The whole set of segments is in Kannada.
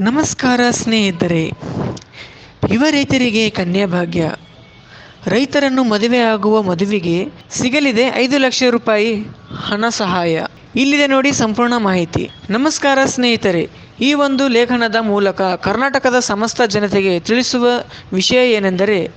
ನಮಸ್ಕಾರ ಸ್ನೇಹಿತರೆ, ಯುವ ರೈತರಿಗೆ ಕನ್ಯಾ ಭಾಗ್ಯ. ರೈತರನ್ನು ಮದುವೆಯಾಗುವ ಮದುವೆಗೆ ಸಿಗಲಿದೆ ಐದು ಲಕ್ಷ ರೂಪಾಯಿ ಹಣ ಸಹಾಯ. ಇಲ್ಲಿದೆ ನೋಡಿ ಸಂಪೂರ್ಣ ಮಾಹಿತಿ. ನಮಸ್ಕಾರ ಸ್ನೇಹಿತರೆ, ಈ ಒಂದು ಲೇಖನದ ಮೂಲಕ ಕರ್ನಾಟಕದ ಸಮಸ್ತ ಜನತೆಗೆ ತಿಳಿಸುವ ವಿಷಯ ಏನೆಂದರೆ,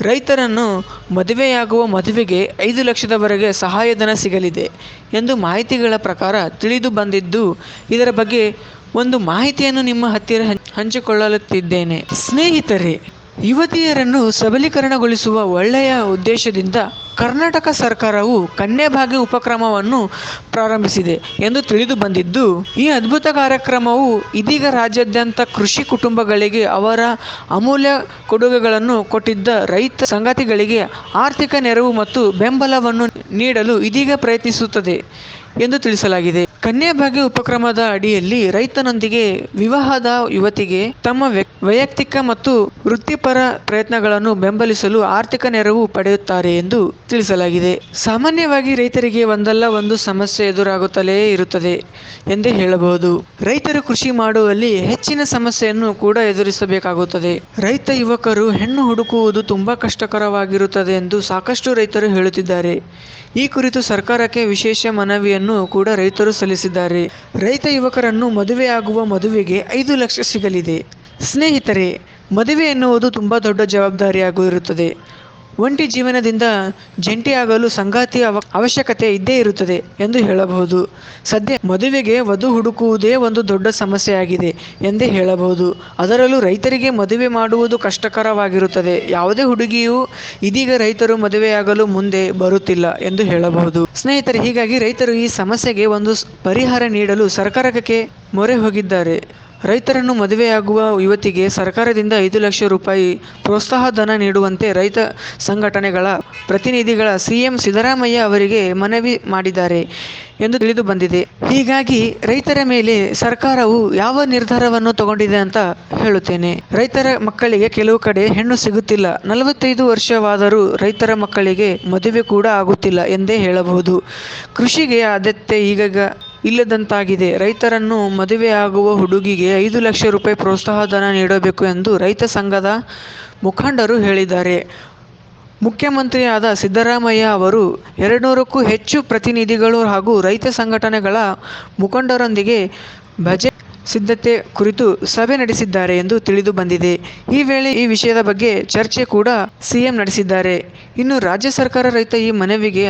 ರೈತರನ್ನು ಮದುವೆಯಾಗುವ ಮದುವೆಗೆ ಐದು ಲಕ್ಷದವರೆಗೆ ಸಹಾಯಧನ ಸಿಗಲಿದೆ ಎಂದು ಮಾಹಿತಿಗಳ ಪ್ರಕಾರ ತಿಳಿದು ಬಂದಿದ್ದು, ಇದರ ಬಗ್ಗೆ ಒಂದು ಮಾಹಿತಿಯನ್ನು ನಿಮ್ಮ ಹತ್ತಿರ ಹಂಚ್- ಹಂಚಿಕೊಳ್ಳುತ್ತಿದ್ದೇನೆ. ಸ್ನೇಹಿತರೆ, ಯುವತಿಯರನ್ನು ಸಬಲೀಕರಣಗೊಳಿಸುವ ಒಳ್ಳೆಯ ಉದ್ದೇಶದಿಂದ ಕರ್ನಾಟಕ ಸರ್ಕಾರವು ಕನ್ಯಾ ಭಾಗ್ಯ ಉಪಕ್ರಮವನ್ನು ಪ್ರಾರಂಭಿಸಿದೆ ಎಂದು ತಿಳಿದು ಬಂದಿದ್ದು, ಈ ಅದ್ಭುತ ಕಾರ್ಯಕ್ರಮವು ಇದೀಗ ರಾಜ್ಯಾದ್ಯಂತ ಕೃಷಿ ಕುಟುಂಬಗಳಿಗೆ ಅವರ ಅಮೂಲ್ಯ ಕೊಡುಗೆಗಳನ್ನು ಕೊಟ್ಟಿದ್ದ ರೈತ ಸಂಗತಿಗಳಿಗೆ ಆರ್ಥಿಕ ನೆರವು ಮತ್ತು ಬೆಂಬಲವನ್ನು ನೀಡಲು ಇದೀಗ ಪ್ರಯತ್ನಿಸುತ್ತದೆ. ಎಂದು ತಿಳಿಸಲಾಗಿದೆ. ಕನ್ಯಾಭಾಗ್ಯ ಉಪಕ್ರಮದ ಅಡಿಯಲ್ಲಿ ರೈತನೊಂದಿಗೆ ವಿವಾಹದ ಯುವತಿಗೆ ತಮ್ಮ ವ್ಯ- ವೈಯಕ್ತಿಕ ಮತ್ತು ವೃತ್ತಿಪರ ಪ್ರಯತ್ನಗಳನ್ನು ಬೆಂಬಲಿಸಲು ಆರ್ಥಿಕ ನೆರವು ಪಡೆಯುತ್ತಾರೆ ಎಂದು ತಿಳಿಸಲಾಗಿದೆ. ಸಾಮಾನ್ಯವಾಗಿ ರೈತರಿಗೆ ಒಂದಲ್ಲ ಒಂದು ಸಮಸ್ಯೆ ಎದುರಾಗುತ್ತಲೇ ಇರುತ್ತದೆ ಎಂದೇ ಹೇಳಬಹುದು. ರೈತರು ಕೃಷಿ ಮಾಡುವಲ್ಲಿ ಹೆಚ್ಚಿನ ಸಮಸ್ಯೆಯನ್ನು ಕೂಡ ಎದುರಿಸಬೇಕಾಗುತ್ತದೆ. ರೈತ ಯುವಕರು ಹೆಣ್ಣು ಹುಡುಕುವುದು ತುಂಬಾ ಕಷ್ಟಕರವಾಗಿರುತ್ತದೆ ಎಂದು ಸಾಕಷ್ಟು ರೈತರು ಹೇಳುತ್ತಿದ್ದಾರೆ. ಈ ಕುರಿತು ಸರ್ಕಾರಕ್ಕೆ ವಿಶೇಷ ಮನವಿಯನ್ನು ಕೂಡ ರೈತರು ಸಲ್ಲಿಸಿದ್ದಾರೆ. ರೈತ ಯುವಕರನ್ನು ಮದುವೆಯಾಗುವ ಮದುವೆಗೆ ಐದು ಲಕ್ಷ ಸಿಗಲಿದೆ. ಸ್ನೇಹಿತರೆ, ಮದುವೆ ಎನ್ನುವುದು ತುಂಬ ದೊಡ್ಡ ಜವಾಬ್ದಾರಿಯಾಗೂ ಇರುತ್ತದೆ ಒಂಟಿ ಜೀವನದಿಂದ ಜಂಟಿಯಾಗಲು ಸಂಗಾತಿಯ ಅವ, ಅವಶ್ಯಕತೆ ಇದ್ದೇ ಇರುತ್ತದೆ ಎಂದು ಹೇಳಬಹುದು. ಸದ್ಯ ಮದುವೆಗೆ ವಧು ಹುಡುಕುವುದೇ ಒಂದು ದೊಡ್ಡ ಸಮಸ್ಯೆಯಾಗಿದೆ ಎಂದೇ ಹೇಳಬಹುದು. ಅದರಲ್ಲೂ ರೈತರಿಗೆ ಮದುವೆ ಮಾಡುವುದು ಕಷ್ಟಕರವಾಗಿರುತ್ತದೆ. ಯಾವುದೇ ಹುಡುಗಿಯೂ ಇದೀಗ ರೈತರು ಮದುವೆಯಾಗಲು ಮುಂದೆ ಬರುತ್ತಿಲ್ಲ ಎಂದು ಹೇಳಬಹುದು. ಸ್ನೇಹಿತರೆ, ಹೀಗಾಗಿ ರೈತರು ಈ ಸಮಸ್ಯೆಗೆ ಒಂದು ಪರಿಹಾರ ನೀಡಲು ಸರ್ಕಾರಕ್ಕೆ ಮೊರೆ ಹೋಗಿದ್ದಾರೆ. ರೈತರನ್ನು ಮದುವೆಯಾಗುವ ಯುವತಿಗೆ ಸರ್ಕಾರದಿಂದ ಐದು ಲಕ್ಷ ರೂಪಾಯಿ ಪ್ರೋತ್ಸಾಹ ಧನ ನೀಡುವಂತೆ ರೈತ ಸಂಘಟನೆಗಳ ಪ್ರತಿನಿಧಿಗಳ ಸಿಎಂ ಸಿದ್ದರಾಮಯ್ಯ ಅವರಿಗೆ ಮನವಿ ಮಾಡಿದ್ದಾರೆ ಎಂದು ತಿಳಿದು ಬಂದಿದೆ. ಹೀಗಾಗಿ ರೈತರ ಮೇಲೆ ಸರ್ಕಾರವು ಯಾವ ನಿರ್ಧಾರವನ್ನು ತಗೊಂಡಿದೆ ಅಂತ ಹೇಳುತ್ತೇನೆ. ರೈತರ ಮಕ್ಕಳಿಗೆ ಕೆಲವು ಕಡೆ ಹೆಣ್ಣು ಸಿಗುತ್ತಿಲ್ಲ. ನಲವತ್ತೈದು ವರ್ಷವಾದರೂ ರೈತರ ಮಕ್ಕಳಿಗೆ ಮದುವೆ ಕೂಡ ಆಗುತ್ತಿಲ್ಲ ಎಂದೇ ಹೇಳಬಹುದು. ಕೃಷಿಗೆ ಆದ್ಯತೆ ಈಗ ಇಲ್ಲದಂತಾಗಿದೆ. ರೈತರನ್ನು ಮದುವೆಯಾಗುವ ಹುಡುಗಿಗೆ ಐದು ಲಕ್ಷ ರೂಪಾಯಿ ಪ್ರೋತ್ಸಾಹ ಧನ ನೀಡಬೇಕು ಎಂದು ರೈತ ಸಂಘದ ಮುಖಂಡರು ಹೇಳಿದ್ದಾರೆ. ಮುಖ್ಯಮಂತ್ರಿಯಾದ ಸಿದ್ದರಾಮಯ್ಯ ಅವರು ಎರಡುನೂರಕ್ಕೂ ಹೆಚ್ಚು ಪ್ರತಿನಿಧಿಗಳು ಹಾಗೂ ರೈತ ಸಂಘಟನೆಗಳ ಮುಖಂಡರೊಂದಿಗೆ ಬಜೆಟ್ ಸಿದ್ಧತೆ ಕುರಿತು ಸಭೆ ನಡೆಸಿದ್ದಾರೆ ಎಂದು ತಿಳಿದು ಬಂದಿದೆ. ಈ ವೇಳೆ ಈ ವಿಷಯದ ಬಗ್ಗೆ ಚರ್ಚೆ ಕೂಡ ಸಿಎಂ ನಡೆಸಿದ್ದಾರೆ. ಇನ್ನು ರಾಜ್ಯ ಸರ್ಕಾರ ರೈತ ಈ ಮನವಿಗೆ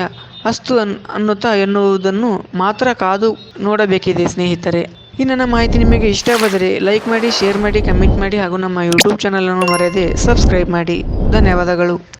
ಅಸ್ತು ಅನ್, ಅನ್ನುತ್ತಾ ಎನ್ನುವುದನ್ನು ಮಾತ್ರ ಕಾದು ನೋಡಬೇಕಿದೆ ಸ್ನೇಹಿತರೆ. ಈ ನನ್ನ ಮಾಹಿತಿ ನಿಮಗೆ ಇಷ್ಟವಾದರೆ ಲೈಕ್ ಮಾಡಿ, ಶೇರ್ ಮಾಡಿ, ಕಮೆಂಟ್ ಮಾಡಿ ಹಾಗೂ ನಮ್ಮ ಯೂಟ್ಯೂಬ್ ಚಾನಲನ್ನು ಮರೆಯದೆ ಸಬ್ಸ್ಕ್ರೈಬ್ ಮಾಡಿ. ಧನ್ಯವಾದಗಳು.